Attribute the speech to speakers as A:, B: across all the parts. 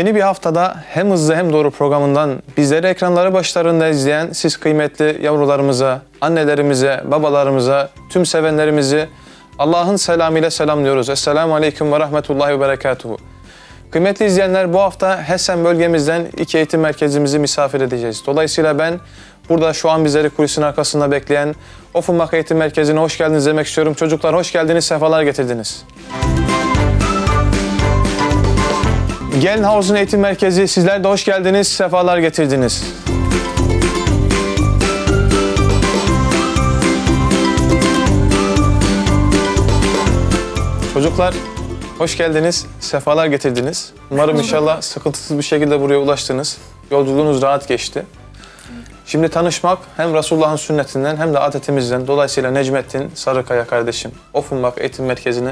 A: Yeni bir haftada hem hızlı hem doğru programından bizleri ekranları başlarında izleyen siz kıymetli yavrularımıza, annelerimize, babalarımıza, tüm sevenlerimizi Allah'ın selamıyla selamlıyoruz. Esselamu Aleyküm ve Rahmetullahi ve Berekatuhu. Kıymetli izleyenler bu hafta Hessen bölgemizden iki eğitim merkezimizi misafir edeceğiz. Dolayısıyla ben burada şu an bizleri kulisin arkasında bekleyen Offenbach Eğitim Merkezi'ne hoş geldiniz demek istiyorum. Çocuklar hoş geldiniz, sefalar getirdiniz. Gelnhausen Eğitim Merkezi sizler de hoş geldiniz, sefalar getirdiniz. Çocuklar hoş geldiniz, sefalar getirdiniz. Umarım inşallah sıkıntısız bir şekilde buraya ulaştınız. Yolculuğunuz rahat geçti. Şimdi tanışmak hem Resulullah'ın sünnetinden hem de adetimizden. Dolayısıyla Necmettin Sarıkaya kardeşim Offenbach Eğitim Merkezi'ni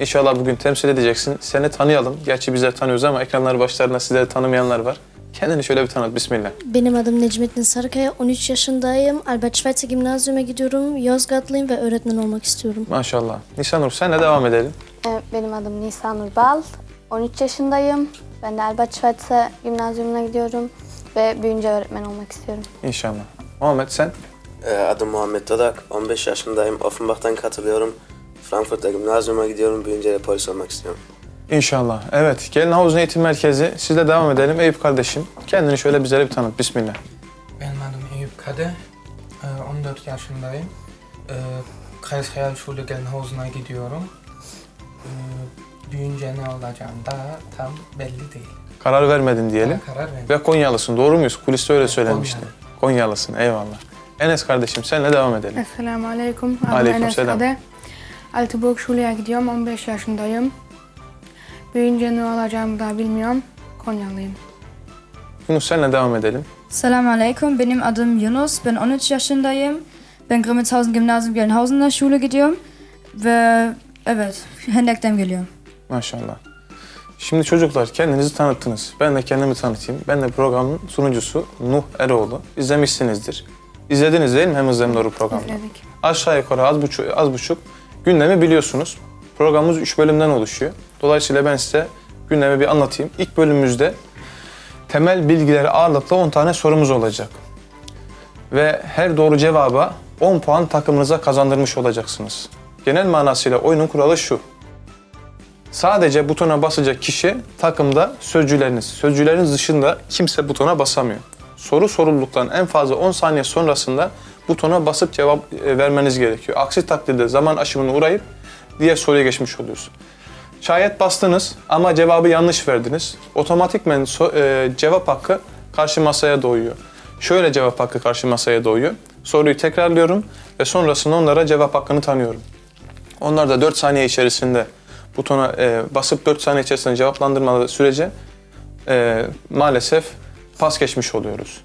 A: inşallah bugün temsil edeceksin. Seni tanıyalım. Gerçi bizler tanıyoruz ama ekranlar başlarında sizleri tanımayanlar var. Kendini şöyle bir tanıt. Bismillah.
B: Benim adım Necmettin Sarıkaya, 13 yaşındayım. Albert Schweitzer Gimnazyum'a gidiyorum. Yozgatlıyım ve öğretmen olmak istiyorum.
A: Maşallah. Nisanur senle devam edelim.
C: Ee, Benim adım Nisan Urbal. 13 yaşındayım. Ben de Albert Schweitzer Gimnazyumuna gidiyorum ve büyünce öğretmen olmak istiyorum.
A: İnşallah. Muhammed sen?
D: Ee, Adım Muhammed Dadak, 15 yaşındayım. Offenbach'tan katılıyorum. Frankfurt'ta gimnazyuma gidiyorum. Büyünce de polis olmak istiyorum.
A: İnşallah. Evet. Gelnhausen Eğitim Merkezi. Sizle devam edelim. Eyüp kardeşim. Kendini şöyle bizlere bir tanıt. Bismillah.
E: Benim adım Eyüp Kade, Ee, 14 yaşındayım. Ee, Kreisrealschule Gelnhausen'a gidiyorum. Ee, Büyünce ne olacağım daha tam belli değil.
A: Karar vermedin diyelim.
E: Daha karar vermedim.
A: Ve Konyalısın. Doğru muyuz? Kuliste öyle söylenmişti. Konyalısın. Eyvallah. Enes kardeşim senle devam edelim.
F: Esselamu Aleyküm. Adım
A: Aleyküm
F: Enes
A: selam.
F: Kade. Altıburg Şule'ye gidiyorum. 15 yaşındayım. Büyüyünce ne olacağımı da bilmiyorum. Konyalıyım.
A: Yunus senle devam edelim.
G: Selamun Aleyküm, benim adım Yunus, ben 13 yaşındayım. Ben Grimmelshausen Gymnasium Gelnhausen'a Schule gidiyorum. Ve evet, Hendek'ten geliyorum.
A: Maşallah. Şimdi çocuklar kendinizi tanıttınız. Ben de kendimi tanıtayım. Ben de programın sunucusu Nuh Eroğlu. İzlemişsinizdir. İzlediniz değil mi hem hızlı hem doğru programı?
F: İzledik.
A: Aşağı yukarı az buçuk, az buçuk gündemi biliyorsunuz. Programımız üç bölümden oluşuyor. Dolayısıyla ben size gündemi bir anlatayım. İlk bölümümüzde temel bilgileri ağırlıklı 10 tane sorumuz olacak. Ve her doğru cevaba 10 puan takımınıza kazandırmış olacaksınız. Genel manasıyla oyunun kuralı şu. Sadece butona basacak kişi takımda sözcüleriniz. Sözcüleriniz dışında kimse butona basamıyor. Soru sorulduktan en fazla 10 saniye sonrasında butona basıp cevap e, vermeniz gerekiyor. Aksi takdirde zaman aşımına uğrayıp diğer soruya geçmiş oluyorsun. Şayet bastınız ama cevabı yanlış verdiniz. Otomatikmen so- e, cevap hakkı karşı masaya doğuyor. Şöyle cevap hakkı karşı masaya doğuyor. Soruyu tekrarlıyorum ve sonrasında onlara cevap hakkını tanıyorum. Onlar da 4 saniye içerisinde butona e, basıp 4 saniye içerisinde cevaplandırmadığı sürece e, maalesef pas geçmiş oluyoruz.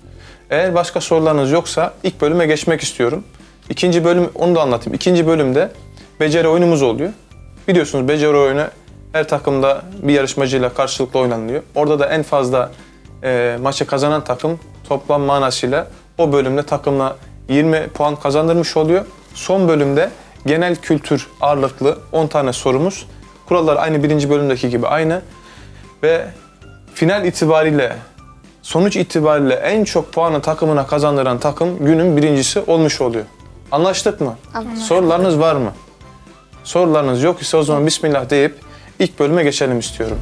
A: Eğer başka sorularınız yoksa ilk bölüme geçmek istiyorum. İkinci bölüm, onu da anlatayım. İkinci bölümde beceri oyunumuz oluyor. Biliyorsunuz beceri oyunu her takımda bir yarışmacıyla karşılıklı oynanılıyor. Orada da en fazla e, maçı kazanan takım toplam manasıyla o bölümde takımla 20 puan kazandırmış oluyor. Son bölümde genel kültür ağırlıklı 10 tane sorumuz. Kurallar aynı birinci bölümdeki gibi aynı. Ve final itibariyle sonuç itibariyle en çok puanı takımına kazandıran takım günün birincisi olmuş oluyor. Anlaştık mı?
C: Anlaştık.
A: Sorularınız var mı? Sorularınız yok ise o zaman Bismillah deyip ilk bölüme geçelim istiyorum.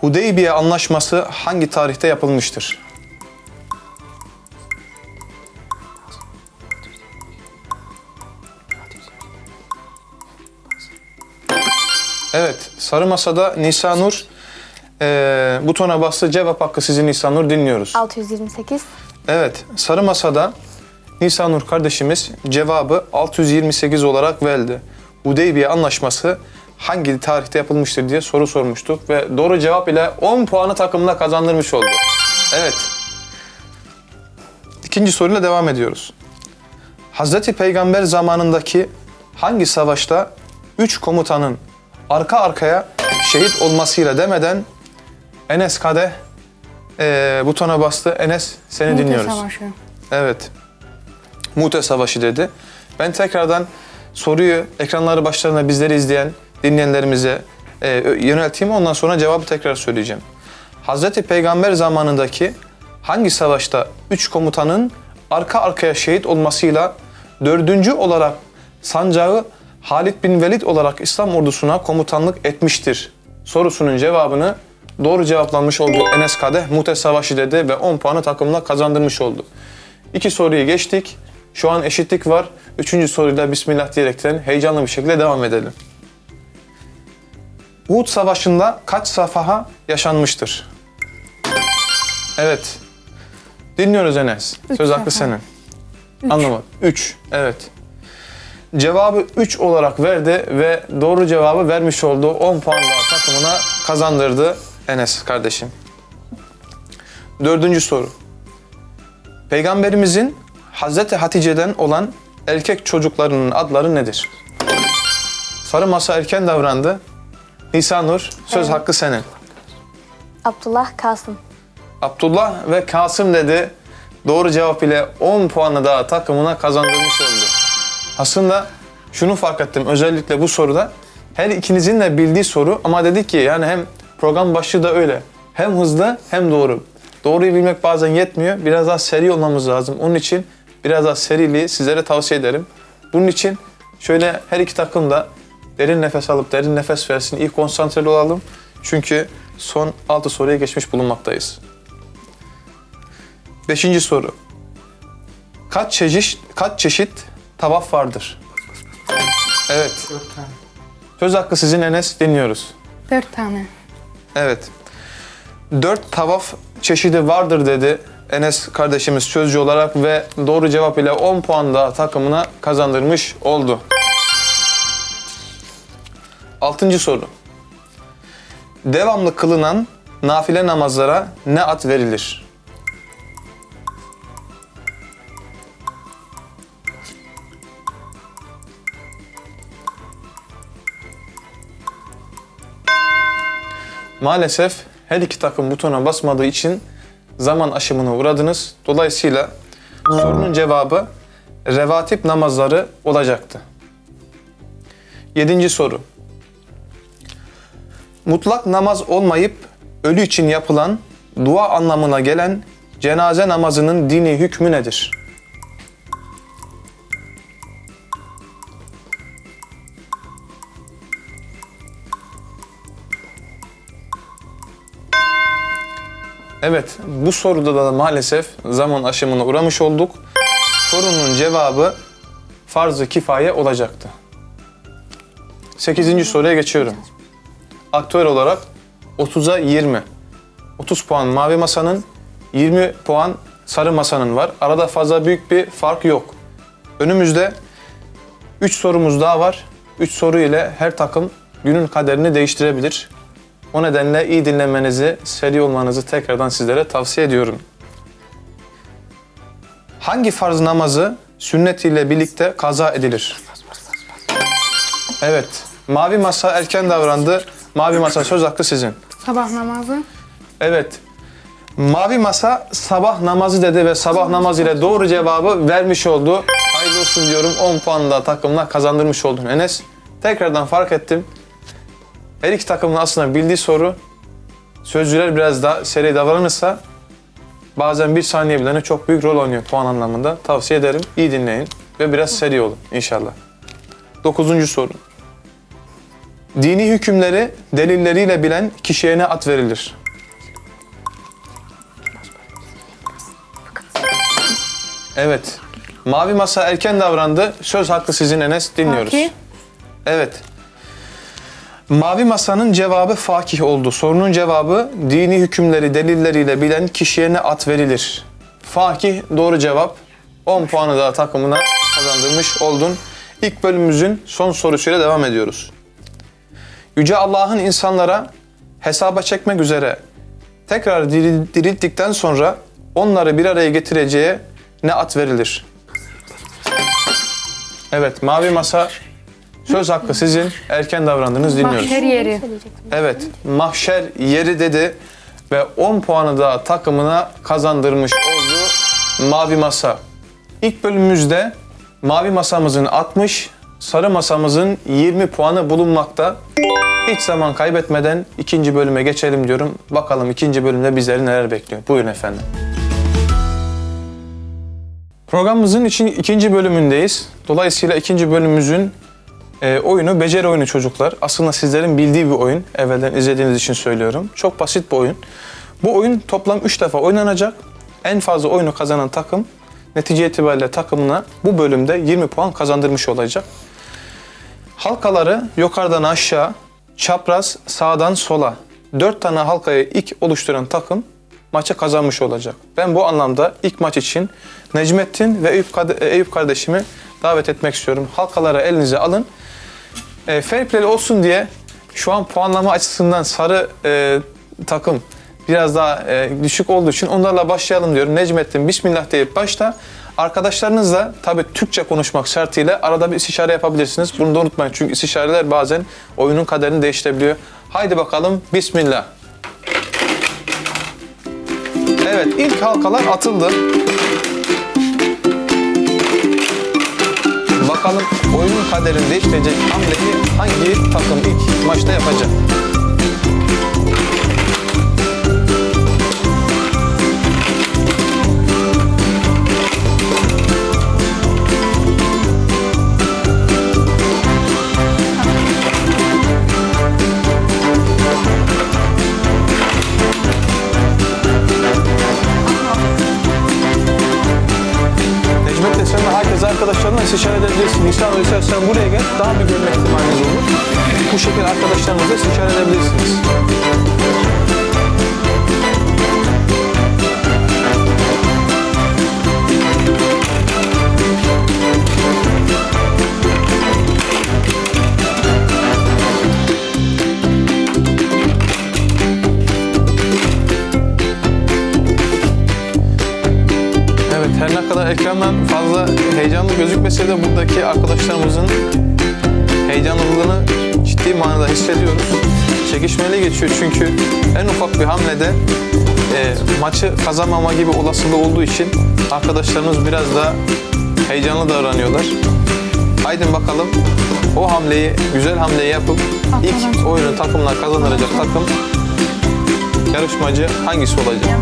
A: Hudeybiye Anlaşması hangi tarihte yapılmıştır? Evet, Sarı Masa'da Nisanur eee butona bastı. Cevap hakkı sizin Nisanur dinliyoruz.
C: 628.
A: Evet, Sarı Masa'da Nisanur kardeşimiz cevabı 628 olarak verdi. Hudeybiye Anlaşması hangi tarihte yapılmıştır diye soru sormuştuk ve doğru cevap ile 10 puanı takımına kazandırmış oldu. Evet. İkinci soruyla devam ediyoruz. Hazreti Peygamber zamanındaki hangi savaşta 3 komutanın arka arkaya şehit olmasıyla demeden Enes Kadeh eee, butona bastı. Enes seni
F: Mute
A: dinliyoruz.
F: Savaşı.
A: Evet. Mute Savaşı dedi. Ben tekrardan soruyu ekranları başlarında bizleri izleyen dinleyenlerimize e, yönelteyim ondan sonra cevabı tekrar söyleyeceğim. Hazreti Peygamber zamanındaki hangi savaşta üç komutanın arka arkaya şehit olmasıyla dördüncü olarak sancağı Halid bin Velid olarak İslam ordusuna komutanlık etmiştir? Sorusunun cevabını doğru cevaplanmış oldu Enes Kadeh Mute Savaşı dedi ve 10 puanı takımına kazandırmış oldu. İki soruyu geçtik. Şu an eşitlik var. Üçüncü soruyla Bismillah diyerekten heyecanlı bir şekilde devam edelim. Uhud Savaşı'nda kaç safaha yaşanmıştır? Evet. Dinliyoruz Enes.
F: Üç
A: Söz hakkı senin. Anlamadım. 3. Evet. Cevabı 3 olarak verdi ve doğru cevabı vermiş oldu. 10 puan daha takımına kazandırdı Enes kardeşim. Dördüncü soru. Peygamberimizin Hazreti Hatice'den olan erkek çocuklarının adları nedir? Sarı masa erken davrandı. Nisanur söz hakkı senin.
C: Abdullah Kasım.
A: Abdullah ve Kasım dedi. Doğru cevap ile 10 puanı daha takımına kazandırmış oldu. Aslında şunu fark ettim özellikle bu soruda. Her ikinizin de bildiği soru ama dedik ki yani hem program başlığı da öyle. Hem hızlı hem doğru. Doğruyu bilmek bazen yetmiyor. Biraz daha seri olmamız lazım. Onun için biraz daha seriliği sizlere tavsiye ederim. Bunun için şöyle her iki takım da derin nefes alıp derin nefes versin. İyi konsantre olalım. Çünkü son 6 soruya geçmiş bulunmaktayız. Beşinci soru. Kaç çeşit, kaç çeşit tavaf vardır? Evet.
E: Dört tane.
A: Söz hakkı sizin Enes dinliyoruz.
F: Dört tane.
A: Evet. Dört tavaf çeşidi vardır dedi Enes kardeşimiz sözcü olarak ve doğru cevap ile 10 puan daha takımına kazandırmış oldu. Altıncı soru. Devamlı kılınan nafile namazlara ne ad verilir? Maalesef her iki takım butona basmadığı için zaman aşımına uğradınız. Dolayısıyla sorunun cevabı revatip namazları olacaktı. Yedinci soru. Mutlak namaz olmayıp ölü için yapılan dua anlamına gelen cenaze namazının dini hükmü nedir? Evet, bu soruda da maalesef zaman aşımına uğramış olduk. Sorunun cevabı farz-ı kifaye olacaktı. 8. soruya geçiyorum. Aktüel olarak 30'a 20. 30 puan mavi masanın, 20 puan sarı masanın var. Arada fazla büyük bir fark yok. Önümüzde 3 sorumuz daha var. 3 soru ile her takım günün kaderini değiştirebilir. O nedenle iyi dinlemenizi, seri olmanızı tekrardan sizlere tavsiye ediyorum. Hangi farz namazı sünnet ile birlikte kaza edilir? Evet. Mavi masa erken davrandı. Mavi masa söz hakkı sizin.
F: Sabah namazı.
A: Evet. Mavi masa sabah namazı dedi ve sabah namazı ile doğru cevabı vermiş oldu. Hayırlı olsun diyorum. 10 puan da takımla kazandırmış oldun Enes. Tekrardan fark ettim. Her iki takımın aslında bildiği soru sözcüler biraz daha seri davranırsa bazen bir saniye bile çok büyük rol oynuyor puan anlamında. Tavsiye ederim. İyi dinleyin ve biraz seri olun inşallah. Dokuzuncu soru. Dini hükümleri delilleriyle bilen kişiye ne ad verilir? Evet. Mavi masa erken davrandı. Söz hakkı sizin Enes. Dinliyoruz.
F: Fakih.
A: Evet. Mavi masanın cevabı fakih oldu. Sorunun cevabı dini hükümleri delilleriyle bilen kişiye ne ad verilir? Fakih doğru cevap. 10 puanı daha takımına kazandırmış oldun. İlk bölümümüzün son sorusuyla devam ediyoruz. Yüce Allah'ın insanlara hesaba çekmek üzere tekrar diril- dirilttikten sonra onları bir araya getireceği ne ad verilir? Evet, mavi masa söz hakkı sizin. Erken davrandınız, dinliyoruz.
F: Mahşer yeri.
A: Evet, mahşer yeri dedi ve 10 puanı da takımına kazandırmış oldu Mavi Masa. İlk bölümümüzde Mavi Masamızın 60, sarı masamızın 20 puanı bulunmakta. Hiç zaman kaybetmeden ikinci bölüme geçelim diyorum. Bakalım ikinci bölümde bizleri neler bekliyor. Buyurun efendim. Programımızın için ikinci bölümündeyiz. Dolayısıyla ikinci bölümümüzün e, oyunu beceri oyunu çocuklar. Aslında sizlerin bildiği bir oyun. Evvelden izlediğiniz için söylüyorum. Çok basit bir oyun. Bu oyun toplam 3 defa oynanacak. En fazla oyunu kazanan takım netice itibariyle takımına bu bölümde 20 puan kazandırmış olacak. Halkaları yukarıdan aşağı, çapraz sağdan sola 4 tane halkayı ilk oluşturan takım maçı kazanmış olacak. Ben bu anlamda ilk maç için Necmettin ve Eyüp, Eyüp kardeşimi davet etmek istiyorum. Halkaları elinize alın. E, fair play olsun diye şu an puanlama açısından sarı e, takım biraz daha e, düşük olduğu için onlarla başlayalım diyorum. Necmettin Bismillah deyip başla. Arkadaşlarınızla tabii Türkçe konuşmak şartıyla arada bir istişare yapabilirsiniz. Bunu da unutmayın çünkü istişareler bazen oyunun kaderini değiştirebiliyor. Haydi bakalım Bismillah. Evet ilk halkalar atıldı. Bakalım oyunun kaderini değiştirecek hamleyi hangi takım ilk maçta yapacak? İstişare edebilirsin. Nisan istersen buraya gel. Daha bir görme ihtimaliniz olur. Bu şekilde arkadaşlarınızla istişare edebilirsiniz. Ekrandan fazla heyecanlı gözükmese de buradaki arkadaşlarımızın heyecanlılığını ciddi manada hissediyoruz. Çekişmeli geçiyor çünkü en ufak bir hamlede e, maçı kazanmama gibi olasılığı olduğu için arkadaşlarımız biraz daha heyecanlı davranıyorlar. Haydi bakalım o hamleyi, güzel hamleyi yapıp ilk oyunu takımla kazandıracak takım yarışmacı hangisi olacak?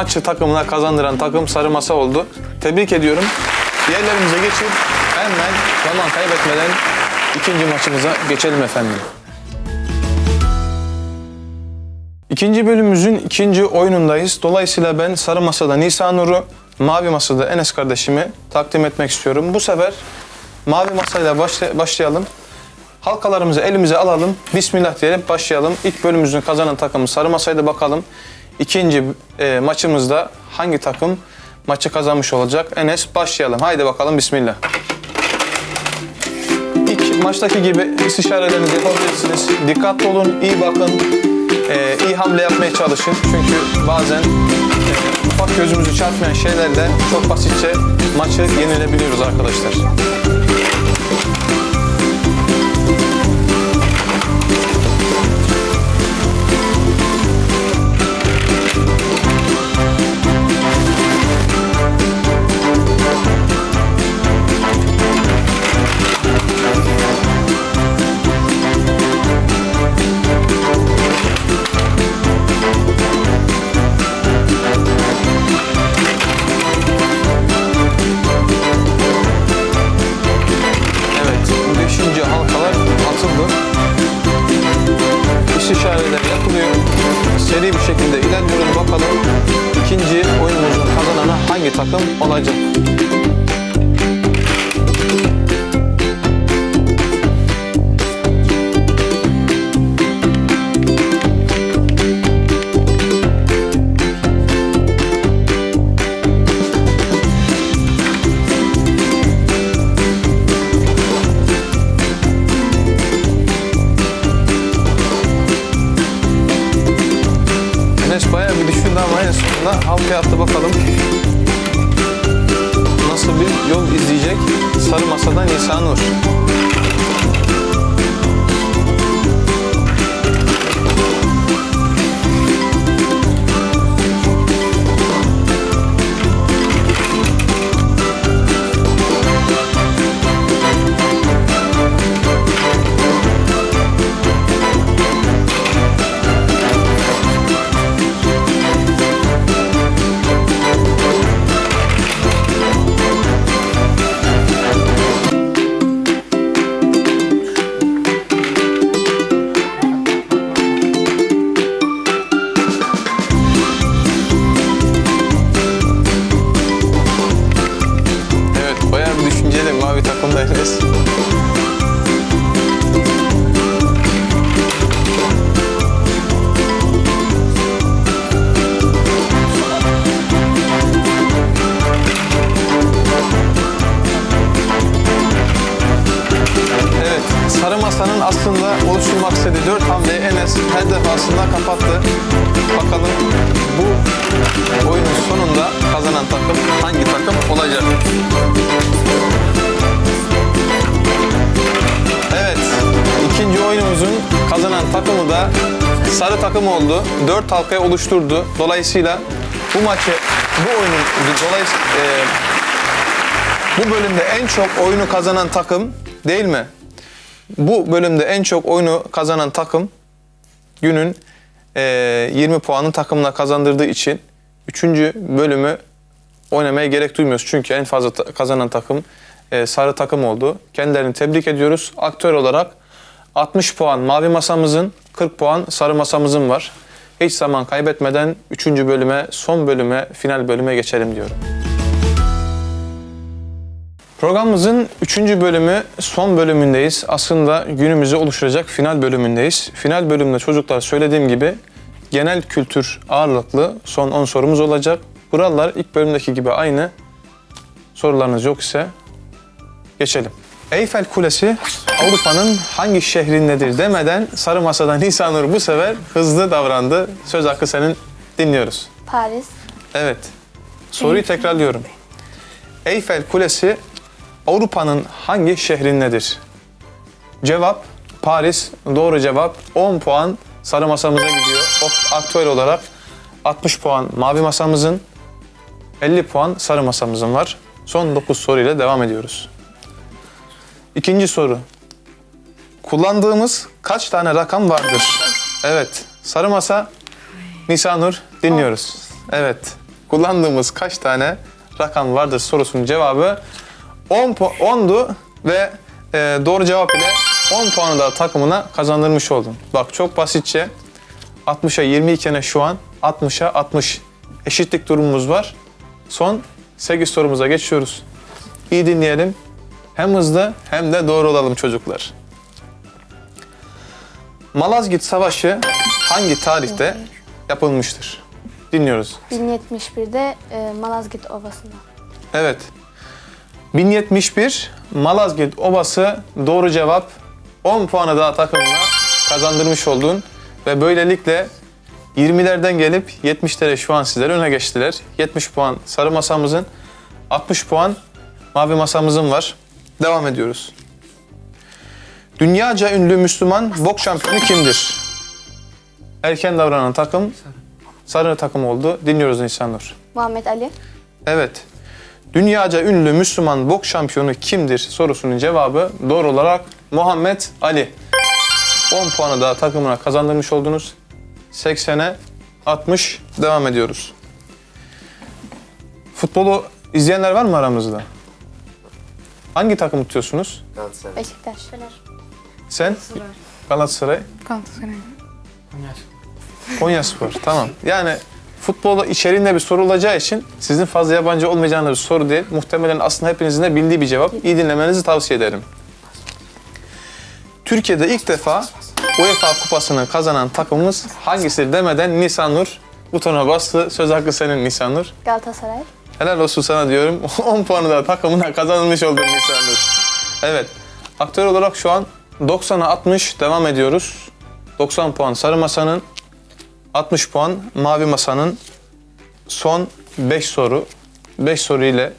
A: Maçı takımına kazandıran takım sarı masa oldu. Tebrik ediyorum. Diğerlerimize geçip hemen zaman kaybetmeden ikinci maçımıza geçelim efendim. İkinci bölümümüzün ikinci oyunundayız. Dolayısıyla ben sarı masada Nisa Nur'u, mavi masada Enes kardeşimi takdim etmek istiyorum. Bu sefer mavi masayla başla- başlayalım. Halkalarımızı elimize alalım. Bismillah diyelim başlayalım. İlk bölümümüzün kazanan takımı sarı masayla bakalım. İkinci e, maçımızda hangi takım maçı kazanmış olacak? Enes başlayalım. Haydi bakalım Bismillah. İlk maçtaki gibi istişarelerinizi yapabilirsiniz. Dikkatli olun, iyi bakın, e, iyi hamle yapmaya çalışın. Çünkü bazen e, ufak gözümüzü çarpmayan şeylerle çok basitçe maçı yenilebiliyoruz arkadaşlar. Oyunumuzun kazanan takımı da sarı takım oldu. Dört halkayı oluşturdu. Dolayısıyla bu maçı, bu oyunun dolayısıyla bu bölümde en çok oyunu kazanan takım değil mi? Bu bölümde en çok oyunu kazanan takım günün eee, 20 puanı takımına kazandırdığı için 3. bölümü oynamaya gerek duymuyoruz. Çünkü en fazla ta- kazanan takım eee, sarı takım oldu. Kendilerini tebrik ediyoruz. Aktör olarak 60 puan mavi masamızın, 40 puan sarı masamızın var. Hiç zaman kaybetmeden 3. bölüme, son bölüme, final bölüme geçelim diyorum. Programımızın 3. bölümü son bölümündeyiz. Aslında günümüzü oluşturacak final bölümündeyiz. Final bölümde çocuklar söylediğim gibi genel kültür ağırlıklı son 10 sorumuz olacak. Kurallar ilk bölümdeki gibi aynı. Sorularınız yok ise geçelim. Eyfel Kulesi Avrupa'nın hangi şehrindedir demeden Sarı Masa'da Nisanur bu sefer hızlı davrandı. Söz hakkı senin dinliyoruz.
C: Paris,
A: Evet. Soruyu tekrarlıyorum. Eyfel Kulesi Avrupa'nın hangi şehrindedir? Cevap Paris. Doğru cevap. 10 puan sarı masamıza gidiyor. Aktüel olarak 60 puan mavi masamızın, 50 puan sarı masamızın var. Son 9 soruyla devam ediyoruz. İkinci soru. Kullandığımız kaç tane rakam vardır? Evet. Sarı masa Nisanur dinliyoruz. Evet. Kullandığımız kaç tane rakam vardır sorusunun cevabı 10 pu- 10'du ve e, doğru cevap ile 10 puanı da takımına kazandırmış oldun. Bak çok basitçe 60'a 20 iken şu an 60'a 60 eşitlik durumumuz var. Son 8 sorumuza geçiyoruz. İyi dinleyelim. Hem hızlı hem de doğru olalım çocuklar. Malazgirt Savaşı hangi tarihte yapılmıştır? Dinliyoruz.
C: 1071'de e, Malazgirt Ovası'nda.
A: Evet. 1071 Malazgirt Obası doğru cevap. 10 puanı daha takımına kazandırmış oldun. Ve böylelikle 20'lerden gelip 70'lere şu an sizler öne geçtiler. 70 puan sarı masamızın, 60 puan mavi masamızın var. Devam ediyoruz. Dünyaca ünlü Müslüman boks şampiyonu kimdir? Erken davranan takım sarı takım oldu. Dinliyoruz Nisanur.
C: Muhammed Ali,
A: Evet. Dünyaca ünlü Müslüman boks şampiyonu kimdir sorusunun cevabı doğru olarak Muhammed Ali. 10 puanı da takımına kazandırmış oldunuz. 80'e 60 devam ediyoruz. Futbolu izleyenler var mı aramızda? Hangi takım tutuyorsunuz?
D: Galatasaray.
C: Beşiktaş,
A: Sen? Galatasaray.
F: Galatasaray.
E: Konya.
A: Konya Spor. Tamam. Yani Futbola içeriğinde bir soru olacağı için sizin fazla yabancı olmayacağınız bir soru değil. Muhtemelen aslında hepinizin de bildiği bir cevap. İyi dinlemenizi tavsiye ederim. Türkiye'de ilk defa UEFA kupasını kazanan takımımız hangisidir demeden Nisanur butona bastı. Söz hakkı senin Nisanur.
C: Galatasaray.
A: Helal olsun sana diyorum. 10 puanı da takımına kazanılmış oldu Nisanur. Evet. Aktör olarak şu an 90'a 60 devam ediyoruz. 90 puan Sarı Masa'nın, 60 puan Mavi Masa'nın son 5 soru. 5 soru ile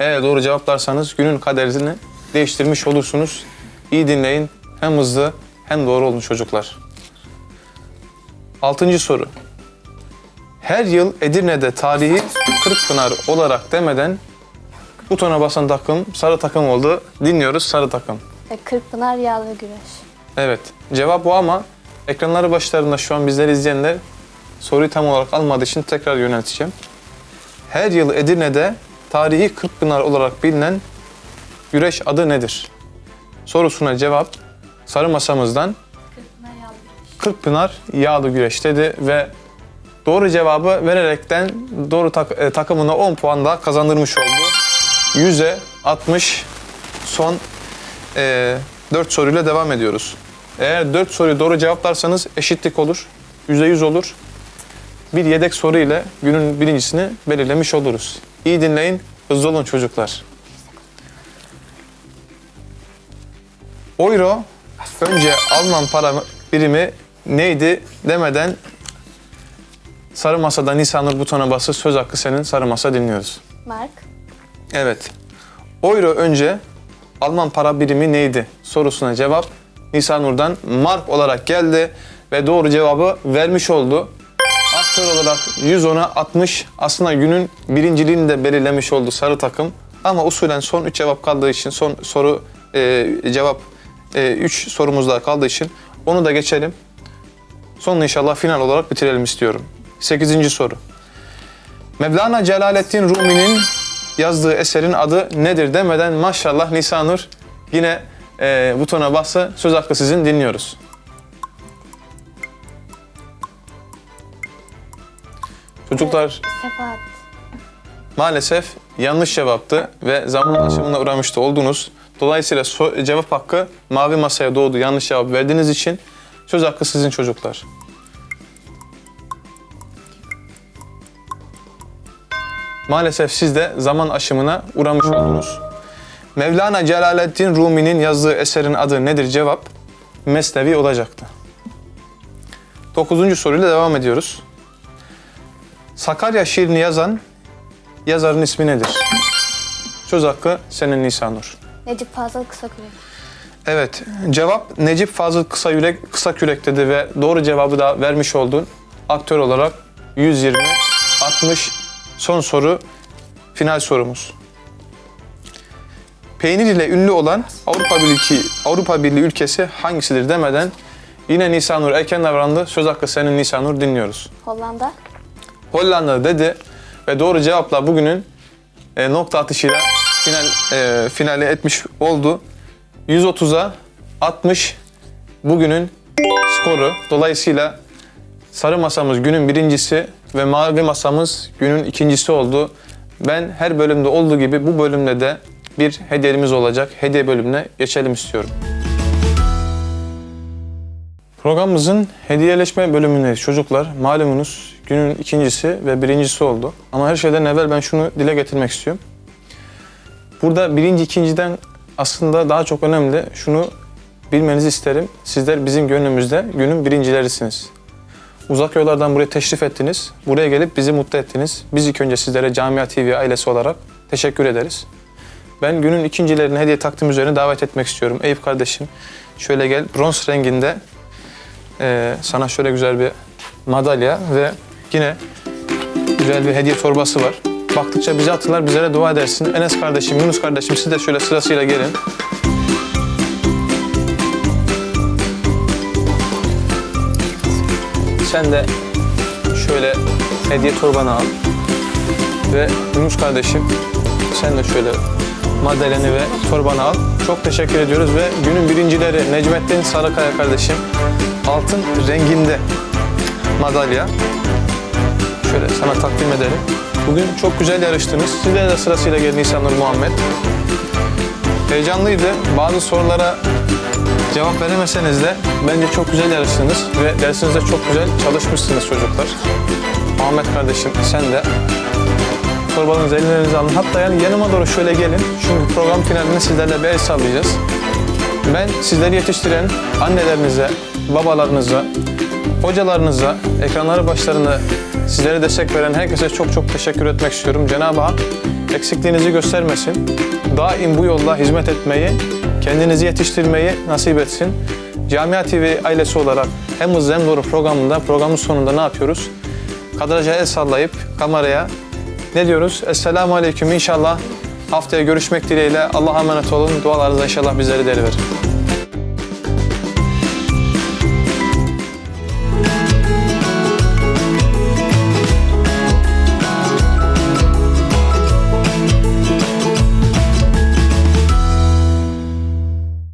A: eğer doğru cevaplarsanız günün kaderini değiştirmiş olursunuz. İyi dinleyin. Hem hızlı hem doğru olun çocuklar. 6. soru. Her yıl Edirne'de tarihi Kırıkpınar olarak demeden butona basan takım sarı takım oldu. Dinliyoruz sarı takım.
C: E, Kırkpınar Yağlı Güreş.
A: Evet cevap bu ama ekranları başlarında şu an bizleri izleyenler soruyu tam olarak almadığı için tekrar yönelteceğim. Her yıl Edirne'de tarihi Kırkpınar olarak bilinen güreş adı nedir? Sorusuna cevap sarı masamızdan Kırkpınar Yağlı Güreş dedi ve doğru cevabı vererekten doğru tak- e, takımına 10 puan daha kazandırmış oldu. 100'e 60 son e, 4 soruyla devam ediyoruz. Eğer 4 soruyu doğru cevaplarsanız eşitlik olur. %100 olur. Bir yedek soru ile günün birincisini belirlemiş oluruz. İyi dinleyin, hızlı olun çocuklar. Euro önce Alman para birimi neydi demeden sarı masada Nisanur butona bası söz hakkı senin sarı masa dinliyoruz.
C: Mark.
A: Evet. Euro önce Alman para birimi neydi sorusuna cevap Nisanur'dan mark olarak geldi ve doğru cevabı vermiş oldu. Aktör olarak 110'a 60 aslında günün birinciliğini de belirlemiş oldu sarı takım. Ama usulen son 3 cevap kaldığı için son soru e, cevap 3 sorumuz daha kaldığı için onu da geçelim. Sonunu inşallah final olarak bitirelim istiyorum. 8. soru. Mevlana Celaleddin Rumi'nin yazdığı eserin adı nedir demeden maşallah Nisanur yine e, butona bassa söz hakkı sizin dinliyoruz. Çocuklar
C: Sefahat.
A: maalesef yanlış cevaptı ve zaman aşımına uğramıştı oldunuz. Dolayısıyla so- cevap hakkı mavi masaya doğdu yanlış cevap verdiğiniz için söz hakkı sizin çocuklar. Maalesef siz de zaman aşımına uğramış oldunuz. Mevlana Celaleddin Rumi'nin yazdığı eserin adı nedir cevap? Mesnevi olacaktı. Dokuzuncu soruyla devam ediyoruz. Sakarya şiirini yazan yazarın ismi nedir? Söz hakkı senin Nisanur.
C: Necip Fazıl Kısakürek.
A: Evet, cevap Necip Fazıl Kısa Yürek Kısa Kürek dedi ve doğru cevabı da vermiş oldun. Aktör olarak 120 60 son soru final sorumuz. Peynir ile ünlü olan Avrupa Birliği Avrupa Birliği ülkesi hangisidir demeden yine Nisanur erken davrandı. Söz hakkı senin Nisanur dinliyoruz.
C: Hollanda.
A: Hollanda dedi ve doğru cevapla bugünün e, nokta atışıyla final e, finale etmiş oldu. 130'a 60 bugünün skoru. Dolayısıyla sarı masamız günün birincisi ve mavi masamız günün ikincisi oldu. Ben her bölümde olduğu gibi bu bölümde de bir hediyemiz olacak. Hediye bölümüne geçelim istiyorum. Programımızın hediyeleşme bölümündeyiz çocuklar. Malumunuz günün ikincisi ve birincisi oldu. Ama her şeyden evvel ben şunu dile getirmek istiyorum. Burada birinci ikinciden aslında daha çok önemli şunu bilmenizi isterim. Sizler bizim gönlümüzde günün birincilerisiniz. Uzak yollardan buraya teşrif ettiniz. Buraya gelip bizi mutlu ettiniz. Biz ilk önce sizlere Camia TV ailesi olarak teşekkür ederiz. Ben günün ikincilerini hediye takdim üzerine davet etmek istiyorum. Eyüp kardeşim şöyle gel bronz renginde ee, sana şöyle güzel bir madalya ve yine güzel bir hediye torbası var. Baktıkça bizi hatırlar, bizlere dua edersin. Enes kardeşim, Yunus kardeşim siz de şöyle sırasıyla gelin. Sen de şöyle hediye torbanı al. Ve Yunus kardeşim sen de şöyle madalyanı ve torbanı al. Çok teşekkür ediyoruz ve günün birincileri Necmettin Sarıkaya kardeşim altın renginde madalya. şöyle sana takdim edelim. Bugün çok güzel yarıştınız. Sizlere de sırasıyla geldi Nisanur Muhammed. Heyecanlıydı. Bazı sorulara cevap veremeseniz de bence çok güzel yarıştınız ve dersinizde çok güzel çalışmışsınız çocuklar. Muhammed kardeşim sen de torbalarınızı ellerinize alın. Hatta yani yanıma doğru şöyle gelin. Çünkü program finalinde sizlerle bir el sallayacağız. Ben sizleri yetiştiren annelerinize, babalarınıza, hocalarınıza, ekranları başlarında sizlere destek veren herkese çok çok teşekkür etmek istiyorum. Cenab-ı Hak eksikliğinizi göstermesin. Daim bu yolda hizmet etmeyi, kendinizi yetiştirmeyi nasip etsin. Camia TV ailesi olarak hem hızlı hem doğru programında programın sonunda ne yapıyoruz? Kadraja el sallayıp kameraya ne diyoruz? Esselamu Aleyküm inşallah haftaya görüşmek dileğiyle. Allah'a emanet olun. Dualarınızla inşallah bizleri deliverin.